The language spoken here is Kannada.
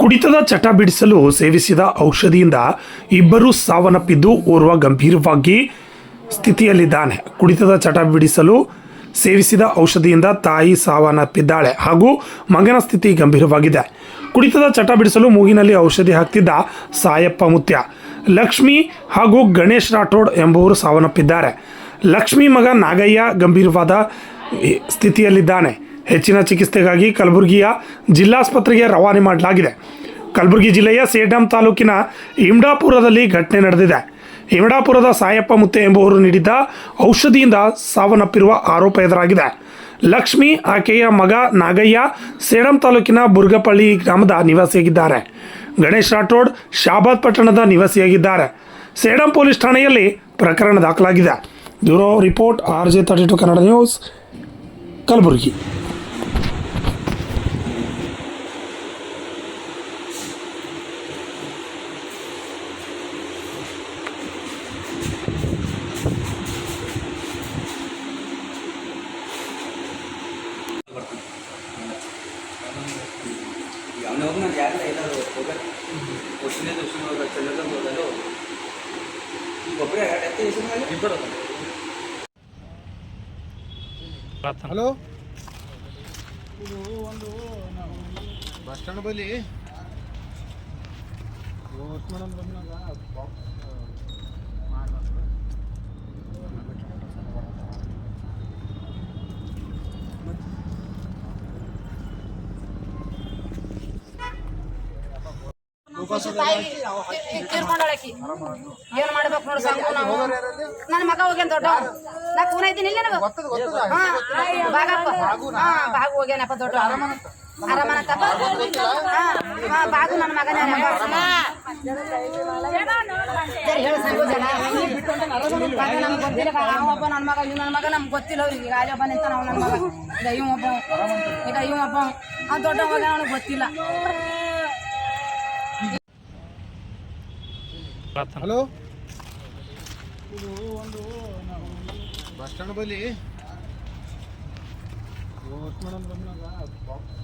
ಕುಡಿತದ ಚಟ ಬಿಡಿಸಲು ಸೇವಿಸಿದ ಔಷಧಿಯಿಂದ ಇಬ್ಬರು ಸಾವನ್ನಪ್ಪಿದ್ದು ಓರ್ವ ಗಂಭೀರವಾಗಿ ಸ್ಥಿತಿಯಲ್ಲಿದ್ದಾನೆ. ಕುಡಿತದ ಚಟ ಬಿಡಿಸಲು ಸೇವಿಸಿದ ಔಷಧಿಯಿಂದ ತಾಯಿ ಸಾವನ್ನಪ್ಪಿದ್ದಾಳೆ ಹಾಗೂ ಮಗನ ಸ್ಥಿತಿ ಗಂಭೀರವಾಗಿದೆ. ಕುಡಿತದ ಚಟ ಬಿಡಿಸಲು ಮೂಗಿನಲ್ಲಿ ಔಷಧಿ ಹಾಕ್ತಿದ್ದ ಸಾಯಪ್ಪ ಮುತ್ಯ, ಲಕ್ಷ್ಮಿ ಹಾಗೂ ಗಣೇಶ್ ರಾಠೋಡ್ ಎಂಬುವರು ಸಾವನ್ನಪ್ಪಿದ್ದಾರೆ. ಲಕ್ಷ್ಮಿ ಮಗ ನಾಗಯ್ಯ ಗಂಭೀರವಾದ ಸ್ಥಿತಿಯಲ್ಲಿದ್ದಾನೆ. ಹೆಚ್ಚಿನ ಚಿಕಿತ್ಸೆಗಾಗಿ ಕಲಬುರಗಿಯ ಜಿಲ್ಲಾಸ್ಪತ್ರೆಗೆ ರವಾನೆ ಮಾಡಲಾಗಿದೆ. ಕಲಬುರಗಿ ಜಿಲ್ಲೆಯ ಸೇಡಂ ತಾಲೂಕಿನ ಇಮ್ಡಾಪುರದಲ್ಲಿ ಘಟನೆ ನಡೆದಿದೆ. ಇಮಡಾಪುರದ ಸಾಯಪ್ಪ ಮುತ್ತೆ ಎಂಬುವರು ನೀಡಿದ್ದ ಔಷಧಿಯಿಂದ ಸಾವನ್ನಪ್ಪಿರುವ ಆರೋಪ ಎದುರಾಗಿದೆ. ಲಕ್ಷ್ಮಿ ಆಕೆಯ ಮಗ ನಾಗಯ್ಯ ಸೇಡಂ ತಾಲೂಕಿನ ಬುರ್ಗಪಳ್ಳಿ ಗ್ರಾಮದ ನಿವಾಸಿಯಾಗಿದ್ದಾರೆ. ಗಣೇಶ್ ರಾಠೋಡ್ ಶಾಬಾದ್ ಪಟ್ಟಣದ ನಿವಾಸಿಯಾಗಿದ್ದಾರೆ. ಸೇಡಂ ಪೊಲೀಸ್ ಠಾಣೆಯಲ್ಲಿ ಪ್ರಕರಣ ದಾಖಲಾಗಿದೆ. Bureau report R J thirty two Kannada news, Kalaburagi. ಈಗ ಅವನ ಹೋಗಿ ನಾನು ಯಾರಿಲ್ಲ ಎಲ್ಲರೂ ಹೋಗಲ್ಲ ವರ್ಷನೇ ವರ್ಷ ಹೋಗ ಚೆಲ್ಲದ ಹೋಗಲು ಈಗ ಒಬ್ಬರೇ ಎತ್ತೆ ಹೆಸರು ಮೇಲೆ ಇಬ್ಬರು ಹಲೋ ಇದು ಒಂದು ನಾವು ಬಸ್ ಸ್ಟ್ಯಾಂಡ್ ಬಳಿ ಮೇಡಮ್ ಬಂದಾಗ ತೀರ್ಕೊಂಡಳಕಿ. ಏನ್ ಮಾಡ್ಬೇಕು ನೋಡಿ ಸಂಗು ನಾವು. ನನ್ನ ಮಗ ಹೋಗ್ಯಾನ ದೊಡ್ಡ ನಾ ಕೂನ ಇದ್ದೀನಿ ಇಲ್ಲ ನನಗ? ಬಾಗಪ್ಪ. ಹಾ ಬಾಗು ಹೋಗ್ಯಾನಪ್ಪ ದೊಡ್ಡ ಆರಾಮನತ್ತಪ್ಪ ಹಾ ಹಾ ಬಾಗು ನನ್ನ ಮಗನ ಹೇಳ ಸಂಗು ಜನ. ನಮ್ಗೆ ಗೊತ್ತಿಲ್ಲ ಒಬ್ಬ ನನ್ನ ಮಗ ಇವ್ ನನ್ನ ಮಗ ನಮ್ಗೆ ಗೊತ್ತಿಲ್ಲ ಅವ್ರಿಗೆ. ಈಗ ಅಲ್ಲಿ ಒಬ್ಬ ನಿಂತಾನ ನನ್ನ ಮಗ. ಈಗ ಇವ್ ಒಬ್ಬ ಈಗ ಇವ್ ಒಬ್ಬ. ಆ ದೊಡ್ಡ ಅವನಿಗೆ ಗೊತ್ತಿಲ್ಲ. ಹಲೋ? ಇದು ಒಂದು ನಾವು ಬಸ್ ಸ್ಟ್ಯಾಂಡ್ ಬಳಿ ಮೇಡಮ್ ಬಂದಾಗ ಬಾಕ್ಸ್